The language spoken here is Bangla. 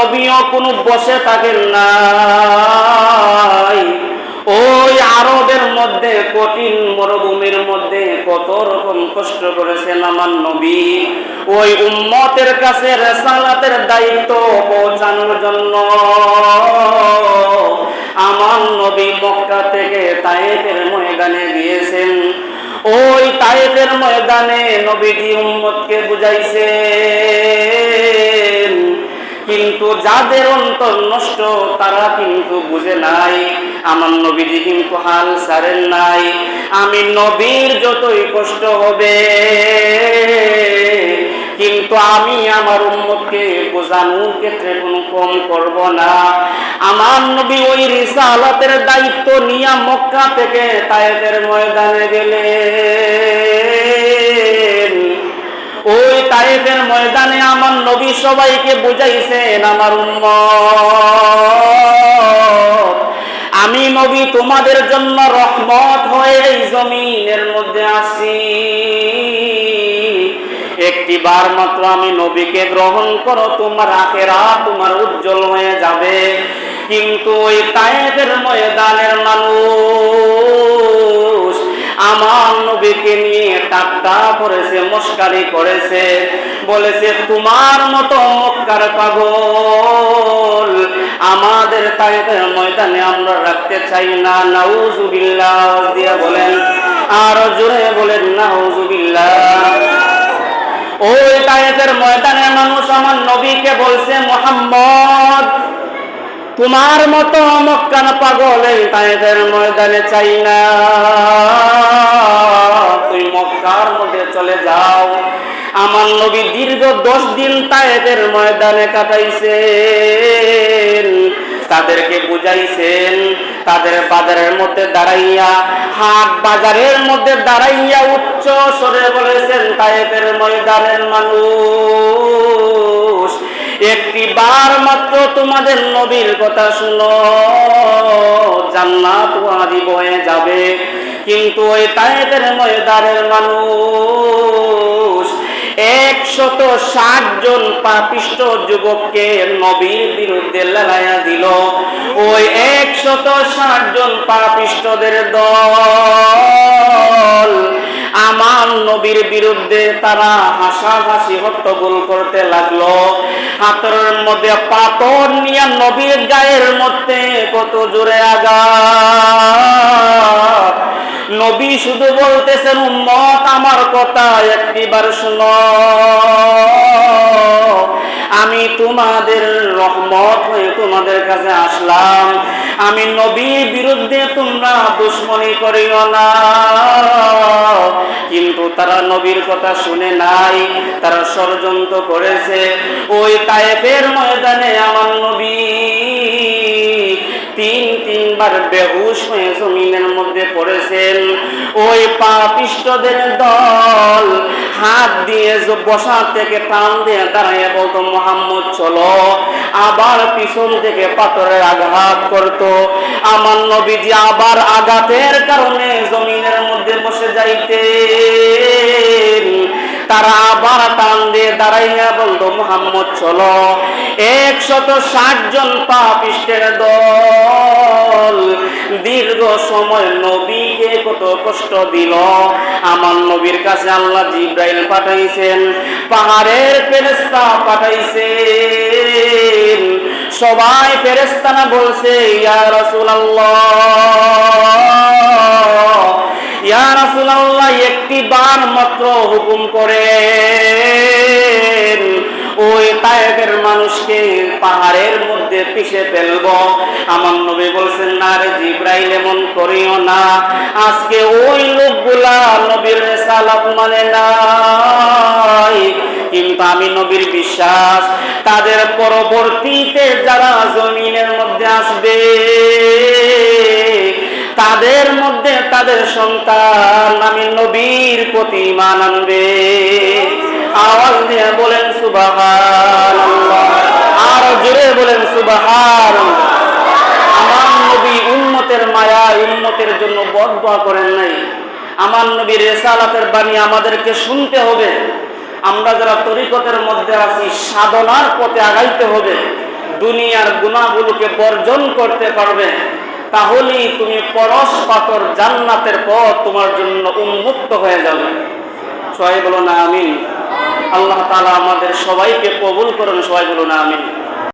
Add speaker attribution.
Speaker 1: নবীও কোনো বসে থাকেন নাই। ওই আরবের মধ্যে, কঠিন মরুভূমির মধ্যে কত রকম কষ্ট করেছেন আমার নবী। ওই উম্মতের কাছে রেসালাতের দায়িত্ব পৌঁছানোর জন্য। আমার নবী মক্কা থেকে তায়েফের ময়দানে গিয়েছেন। ওই তায়েফের ময়দানে নবীজি উম্মতকে বুঝাইছেন কিন্তু যাদের অন্তর নষ্ট, তারা কিন্তু বুঝে নাই, আমার নবীজি কিন্তু হাল ছাড়েন নাই। আমি নবীর যতই কষ্ট হবে, কিন্তু আমি আমার উম্মতকে বোঝানোর ক্ষেত্রে কোনো কম করব না। আমার নবী ওই রিসালাতের দায়িত্ব নিয়ে মক্কা থেকে তায়েফের ময়দানে গেলেন। ওই তাইফের ময়দানে আমার নবী সবাইকে বুঝাইছেন আমার উম্মত, আমি নবী তোমাদের জন্য রহমত হয়ে এই জমিনের মধ্যে আসি একটি বার মাত্র আমি নবীকে গ্রহণ করো, তোমার আখেরা তোমার উজ্জ্বল হয়ে যাবে। কিন্তু ওই তায়েফের ময়দানের মানুষ আমার নবীকে নিয়ে টাক্কা করেছে মস্কারি করেছে। বলেছে, তোমার মতো মক্কার পাগল, আমাদের তাইফের ময়দানে আমরা রাখতে চাই না। নাউজুবিল্লাহ দিয়ে বলেন, আর জোরে বলেন, নাউজুবিল্লাহ। ওই তায়েফের ময়দানের মানুষ আমার নবীকে বলছে, মোহাম্মদ তোমার মতো মক্কান পাগল এই তায়েফের ময়দানে চাই না। তুই মক্কার মধ্যে চলে যাও। আমার নবী দীর্ঘ দশ দিন তায়েফের ময়দানে কাটাইছেন। তাদেরকে বুঝাইছেন, তাদের বাজারের মধ্যে দাঁড়াইয়া, হাট বাজারের মধ্যে দাঁড়াইয়া উচ্চ স্বরে বলেছেন তায়েফের ময়দানের মানুষ একটি বার মাত্র তোমাদের নবীর কথা শুনো। জান্নাত ওয়াজিব হয়ে যাবে। কিন্তু ওই তায়েফের ময়দানের মানুষ একশত ষাট জন পাপিষ্ট যুবককে নবীর বিরুদ্ধে লড়াইয়া দিল। ওই একশত ষাট জন পাপিষ্টদের দল বিরুদ্ধে তারা হাসাহাসি হট্টগোল করতে লাগল। হাতের মধ্যে পাথর নিয়ে নবীর গায়ের মধ্যে কত জোরে আঘাত। নবী শুধু বলতেছেন, উম্মত, আমার কথা একটিবার শুনো। আমি তোমাদের রহমত হয়ে তোমাদের কাছে আসলাম। আমি নবীর বিরুদ্ধে তোমরা দুশ্মনী করিও না। কিন্তু তারা নবীর কথা শুনে নাই, তারা ষড়যন্ত্র করেছে। ওই তায়েফের ময়দানে আমার নবী তিন, তিনবার বেহুশ হয়ে জমিনের মধ্যে পড়েছেন। ওই পাপিষ্টদের দল হাত দিয়ে বসা থেকে টান দিয়ে দাঁড়াইয়ে বলতো, মোহাম্মদ, চলো। আবার পিছন থেকে পাথরের আঘাত করত। আমার নবীজি আবার আঘাতের কারণে যাইতেন তারা আবার দাঁড়াইয়া বলতো মোহাম্মদ, চলো। একশত ষাট জন পাপিষ্টের দল দীর্ঘ সময় নবীকে কত কষ্ট দিল। আমার নবীর কাছে আল্লাহ জিব্রাইল পাঠাইছেন, পাহাড়ের ফেরেস্তা পাঠাইছেন। সবাই ফেরেস্তানা বলছে, ইয়া রাসূলুল্লাহ। বার মাত্র হুকুম করে ওই তায়েফের মানুষকে পাহাড়ের মধ্যে পিষে ফেলব। আমার নবী বলছেন, না রে জিব্রাইল, এমন করিও না। আজকে ওই লোকগুলা নবীর রেসালাত মানে নাই। কিন্তু আমি নবীর বিশ্বাস, তাদের পরবর্তীতে যারা জমিনের মধ্যে আসবে তাদের মধ্যে তাদের সন্তান আমি নবীর প্রতি মান আনবে। আওয়াজ দিয়ে বলেন সুবাহান আর জোরে বলেন, সুবাহান। আমার নবী উন্মতের মায়া উন্মতের জন্য বদবা করেন নাই। আমার নবীর রেসালাতের বাণী আমাদেরকে শুনতে হবে। আমরা যারা তরিকতের মধ্যে আছি, সাধনার পথে আগাইতে হবে। দুনিয়ার গুণাগুলোকে বর্জন করতে পারবে। তাহলেই তুমি পরশ পাথর জান্নাতের পর তোমার জন্য উন্মুক্ত হয়ে যাবে। সবাই বলো না আমিন। আল্লাহ তালা আমাদের সবাইকে কবুল করুন, সবাই না আমিন।